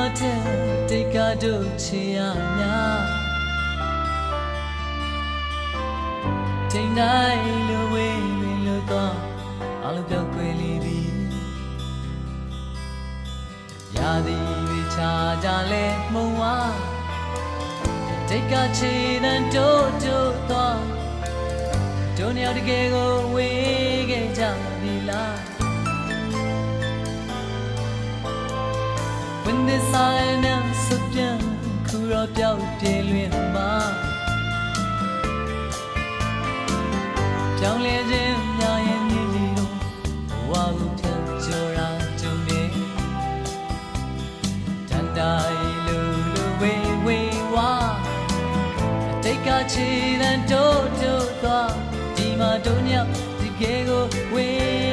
တော်တဲ့တိတ်ကတို့ချေရများချိန်တိုင်းလိုဝေးဝေးလို့တော့အလုံးပြောက်ွယ်လေးသည်ရာသီတွေချာကြလဲမှုံဝါတိတ်ကချေတန်တို့တို့တော့တို့နှစ်ယောက်တကယ်ကိုဝေးခဲ့ကြပြီလား When the silence of young ခုတော့ပြောက်ပြေလွင်မှာပြောင်းလဲခြင်းများရဲ့မြည်ကြီးတို့ဘဝကိုဖြတ်ကျော်ရာကြုံနေတန်တိုင်းလူလူဝေးဝေးဝါအတိတ်ကချီတန်တို့တို့သွားဒီမှာတို့ညဒီကဲကိုဝေး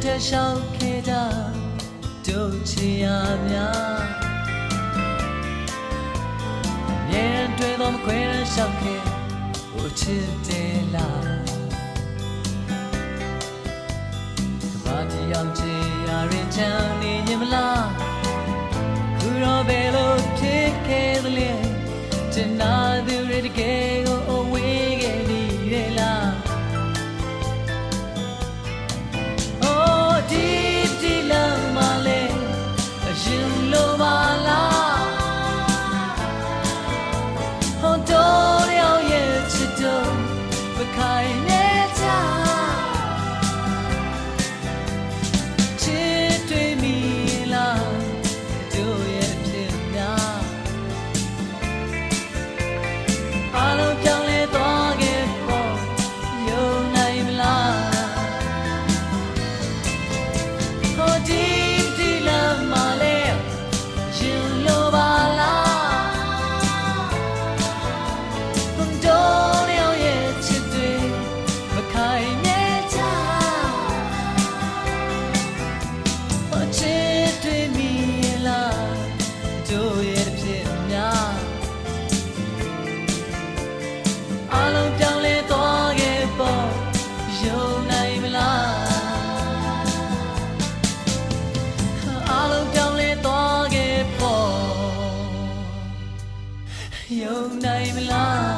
တီလန်ထက်ရှောက်ခဲ့ကြတို့ချီရများမြဲတွေ့တော့မခွဲရန်ရှောက်ခဲ့ဟိုချစ်တယ်လားကဘာတီအောင်ချီရရင်ချမ်းနေရင်မလားခုတော့ဘယ်လိုဖြစ်ခဲ့သလဲတနာသူတွေတကယ် ယုံနိုင်မလား